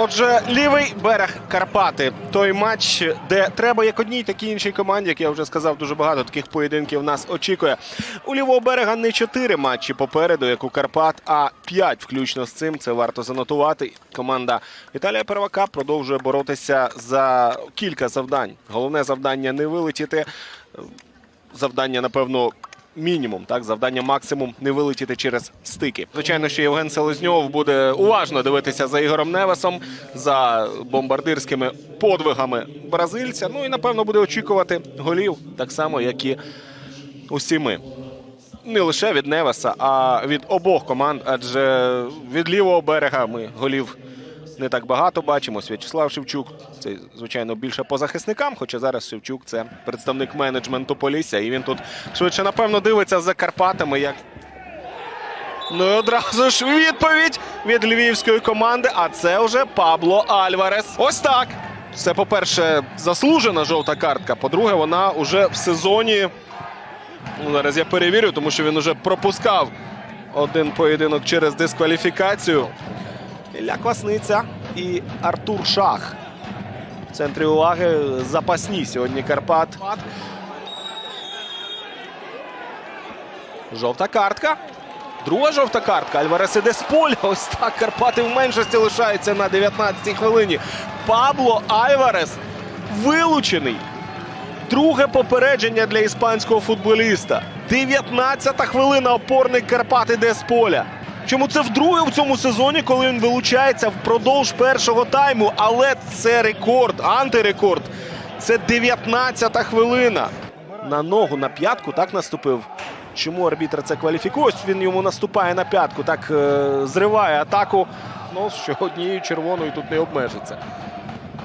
Отже, лівий берег Карпати. Той матч, де треба як одній, так і іншій команді, як я вже сказав, дуже багато таких поєдинків нас очікує. У лівого берега не чотири матчі попереду, як у Карпат, а п'ять включно з цим. Це варто занотувати. Команда Віталія Первака продовжує боротися за кілька завдань. Головне завдання не вилетіти. Завдання, напевно, мінімум, так, завдання максимум не вилетіти через стики. Звичайно, що Євген Селезньов буде уважно дивитися за Ігорем Невесом, за бомбардирськими подвигами бразильця. Ну і напевно буде очікувати голів, так само, як і усі ми. Не лише від Невеса, а від обох команд, адже від лівого берега ми голів не так багато бачимо. В'ячеслав Шевчук. Це, звичайно, більше по захисникам, хоча зараз Шевчук це представник менеджменту Полісся. І він тут швидше, напевно, дивиться за Карпатами, як. Ну і одразу ж відповідь від львівської команди. А це вже Пабло Альварес. Ось так. Це, по-перше, заслужена жовта картка. По-друге, вона уже в сезоні. Ну, зараз я перевірю, тому що він уже пропускав один поєдинок через дискваліфікацію. Ілля Квасниця і Артур Шах. В центрі уваги запасні сьогодні Карпат. Жовта картка. Друга жовта картка. Альварес іде з поля. Ось так Карпати в меншості лишаються на 19-й хвилині. Пабло Альварес вилучений. Друге попередження для іспанського футболіста. 19-та хвилина опорник Карпат іде з поля. Чому це вдруге у цьому сезоні, коли він вилучається впродовж першого тайму? Але це рекорд, антирекорд. Це 19-та хвилина. На ногу, на п'ятку так наступив. Чому арбітр це кваліфікує? Ось Він йому наступає на п'ятку, так е, зриває атаку. Ну, що однією червоною тут не обмежиться.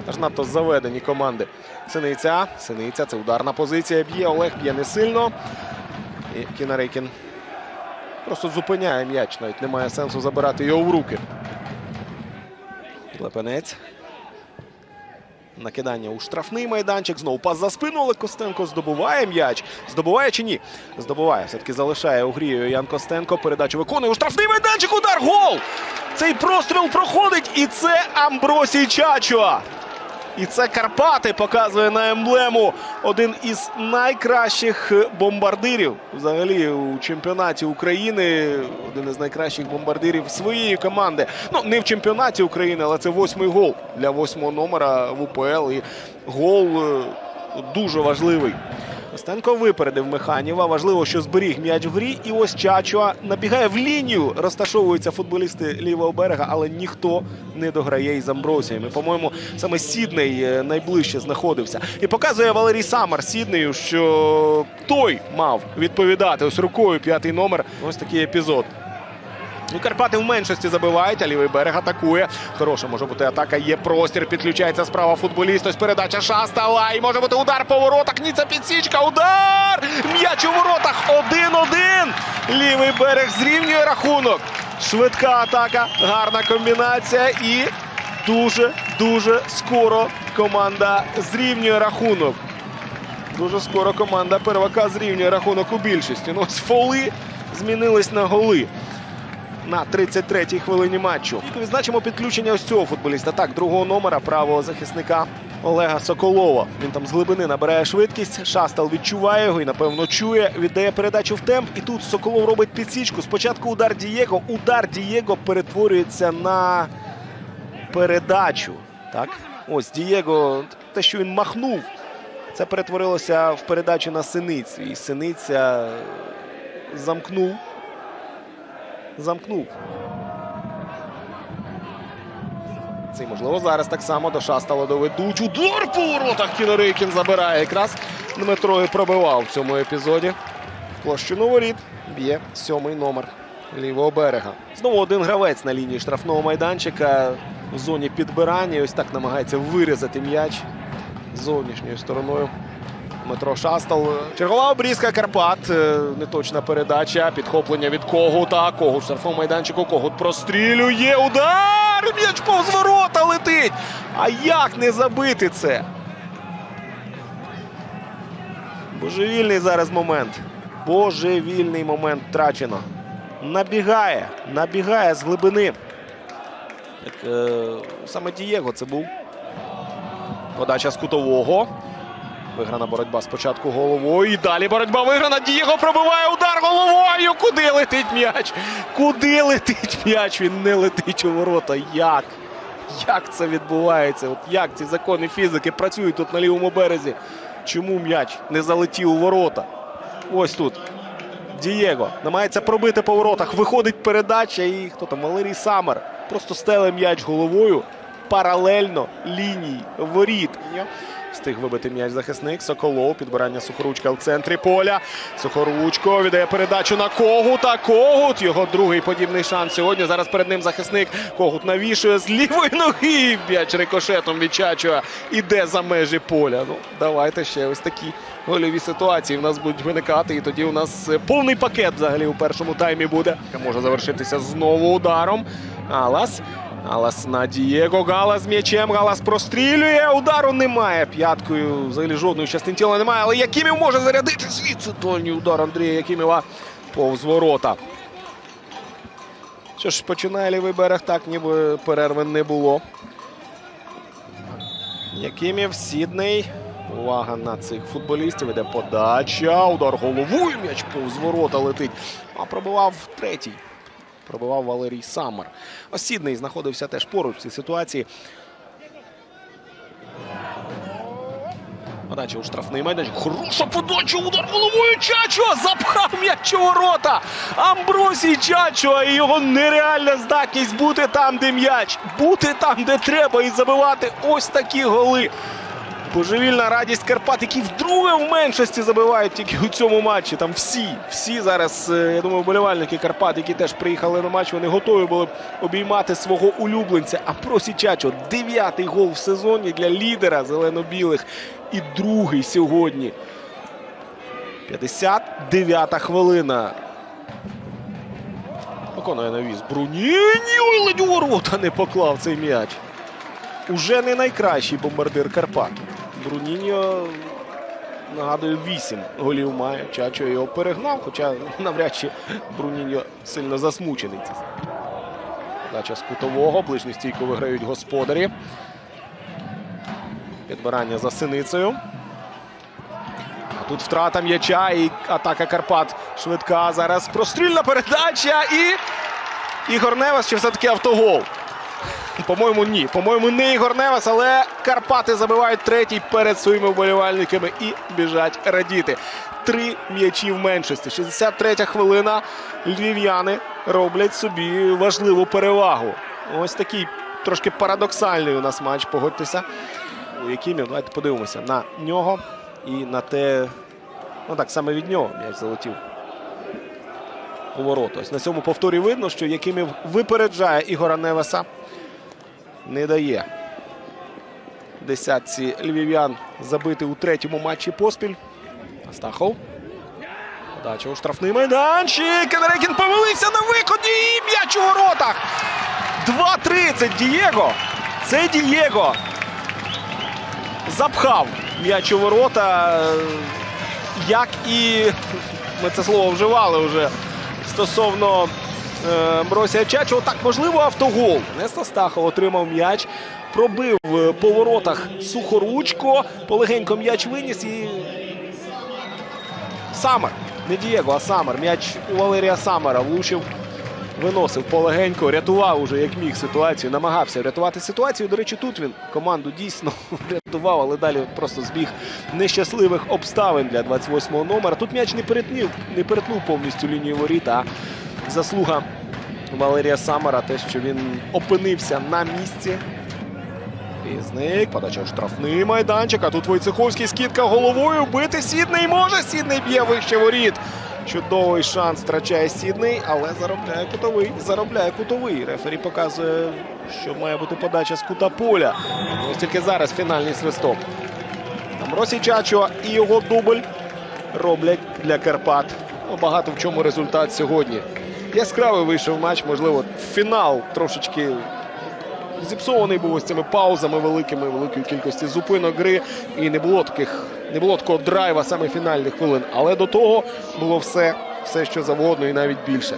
Аж надто заведені команди. Синиця. Синиця. Це ударна позиція. Б'є. Олег б'є не сильно. І Кінарейкін просто зупиняє м'яч. Навіть немає сенсу забирати його в руки. Лепенець. Накидання у штрафний майданчик. Знову пас за спину. Але Костенко здобуває м'яч. Здобуває чи ні? Здобуває. Все-таки залишає у грі Ян Костенко. Передачу виконує у штрафний майданчик. Удар. Гол! Цей простріл проходить. І це Амбросій Чачуа. І це Карпати показує на емблему один із найкращих бомбардирів взагалі у чемпіонаті України. Один із найкращих бомбардирів своєї команди. Ну не в чемпіонаті України, але це восьмий гол для восьмого номера в УПЛ. І гол е, дуже важливий. Костенко випередив Механіва. Важливо, що зберіг м'яч в грі. І ось Чачуа набігає в лінію. Розташовуються футболісти лівого берега, але ніхто не дограє із Амброзіями. По-моєму, саме Сідней е, найближче знаходився. І показує Валерій Самар Сіднею, що той мав відповідати ось рукою п'ятий номер. Ось такий епізод. Ну, Карпати в меншості забивають, а лівий берег атакує. Хороша може бути атака. Є простір. Підключається справа футболіст. Ось передача Шастала. І може бути удар по воротах. Ніця підсічка. Удар! М'яч у воротах. 1-1. Лівий берег зрівнює рахунок. Швидка атака. Гарна комбінація. І дуже-дуже скоро команда зрівнює рахунок. Дуже скоро команда первака зрівнює рахунок у більшості. Ну, ось фоли змінились на голи на 33-й хвилині матчу. Відзначимо підключення ось цього футболіста. Так, другого номера правого захисника Олега Соколова. Він там з глибини набирає швидкість. Шастал відчуває його і, напевно, чує. Віддає передачу в темп. І тут Соколов робить підсічку. Спочатку удар Дієго. Удар Дієго перетворюється на передачу. Так, ось Дієго, те, що він махнув, це перетворилося в передачу на синицю. І синиця замкнув замкнув. Це можливо зараз так само до Шастала доведуть. Удар по воротах Кінорейкін забирає. Якраз Дмитро і пробивав в цьому епізоді. Площину воріт б'є сьомий номер лівого берега. Знову один гравець на лінії штрафного майданчика в зоні підбирання. Ось так намагається вирізати м'яч зовнішньою стороною. Дмитро Шастал. Чергова обрізка Карпат. Е, Неточна передача. Підхоплення від Когута. Когут штрафному майданчику. Когут прострілює. Удар! М'яч повз ворота летить. А як не забити це? Божевільний зараз момент. Божевільний момент втрачено. Набігає. Набігає з глибини. Як, е, саме Дієго це був. Подача з кутового. Виграна боротьба спочатку головою. І далі боротьба виграна. Дієго пробиває удар головою. Куди летить м'яч? Куди летить м'яч? Він не летить у ворота. Як? Як це відбувається? От як ці закони фізики працюють тут на лівому березі? Чому м'яч не залетів у ворота? Ось тут. Дієго намагається пробити по воротах. Виходить передача і хто там? Валерій Самер. Просто стеле м'яч головою паралельно лінії воріт. Встиг вибити м'яч захисник. Соколов. Підбирання Сухоручка в центрі поля. Сухоручко віддає передачу на Когута. Когут. Його другий подібний шанс сьогодні. Зараз перед ним захисник. Когут навішує з лівої ноги. М'яч рикошетом відчачує. Іде за межі поля. Ну, давайте ще ось такі гольові ситуації в нас будуть виникати. І тоді у нас е, повний пакет взагалі у першому таймі буде. Може завершитися знову ударом. Алас. Галас на Дієго. Галас м'ячем. Галас прострілює. Удару немає. П'яткою взагалі жодної частини тіла немає. Але Якимів може зарядити звідси дальній удар Андрія Якимєва повз ворота. Що ж, починає лівий берег, так ніби перерви не було. Якимів, Сідней. Увага на цих футболістів. Іде подача. Удар головою. М'яч повз ворота летить. А пробивав третій. Пробивав Валерій Саммер. Ось Сідней знаходився теж поруч в цій ситуації. Подача у штрафний майданчик. Хороша подача, удар головою Чачо! Запхав м'яч у ворота! Амбросій Чачо і його нереальна здатність бути там, де м'яч. Бути там, де треба, і забивати ось такі голи. Божевільна радість Карпат, які вдруге в меншості забивають тільки у цьому матчі. Там всі, всі зараз, е, я думаю, вболівальники Карпат, які теж приїхали на матч, вони готові були б обіймати свого улюбленця. А просі Чачо, дев'ятий гол в сезоні для лідера зелено-білих. І другий сьогодні. 59-та хвилина. Виконує навіс. Бруніні. Ледь у ворота не поклав цей м'яч. Уже не найкращий бомбардир Карпат. Бруніньо, нагадую, 8 голів має. Чачо його перегнав, хоча навряд чи Бруніньо сильно засмучений. Дача з кутового. Ближню стійку виграють господарі. Підбирання за синицею. Тут втрата м'яча і атака Карпат швидка. Зараз прострільна передача і Ігор Невас чи все-таки автогол. По-моєму, ні. По-моєму, не Ігор Невас, але Карпати забивають третій перед своїми вболівальниками і біжать радіти. Три м'ячі в меншості. 63 хвилина. Львів'яни роблять собі важливу перевагу. Ось такий трошки парадоксальний у нас матч, погодьтеся. У Якимів. Давайте подивимося на нього і на те. Ну так, саме від нього м'яч залетів у ворота. Ось на цьому повторі видно, що Якимів випереджає Ігора Невеса. Не дає десятці львів'ян забити у третьому матчі поспіль. Астахов. Подача у штрафний майданчик. Кенерекін повелився на виході і м'яч у воротах. 2-30. Дієго. Це Дієго. Запхав м'яч у ворота. Як і ми це слово вживали вже стосовно Мросія Чачого. Так, можливо, автогол. Неста Стахов отримав м'яч, пробив е, по воротах сухоручко, полегенько м'яч виніс і. Самер. Не Дієго, а Самер. М'яч у Валерія Самера влучив. Виносив полегенько, рятував уже як міг ситуацію, намагався врятувати ситуацію. До речі, тут він команду дійсно врятував, але далі просто збіг нещасливих обставин для 28-го номера. Тут м'яч не перетнув, не перетнув повністю лінію воріт, а заслуга Валерія Самара, те, що він опинився на місці. Різник, подача в штрафний майданчик. А тут Войцеховський скидка головою. Бити Сідней може. Сідней б'є вище воріт. Чудовий шанс втрачає Сідней, але заробляє кутовий. Заробляє кутовий. Рефері показує, що має бути подача з кута поля. Ось тільки зараз фінальний свисток. Там Росі Чачо і його дубль роблять для Карпат. Ну, багато в чому результат сьогодні. Яскравий вийшов матч, можливо, фінал трошечки зіпсований був ось цими паузами великими, великої кількості зупинок гри. І не було таких, не було такого драйва саме фінальних хвилин. Але до того було все, все що завгодно і навіть більше.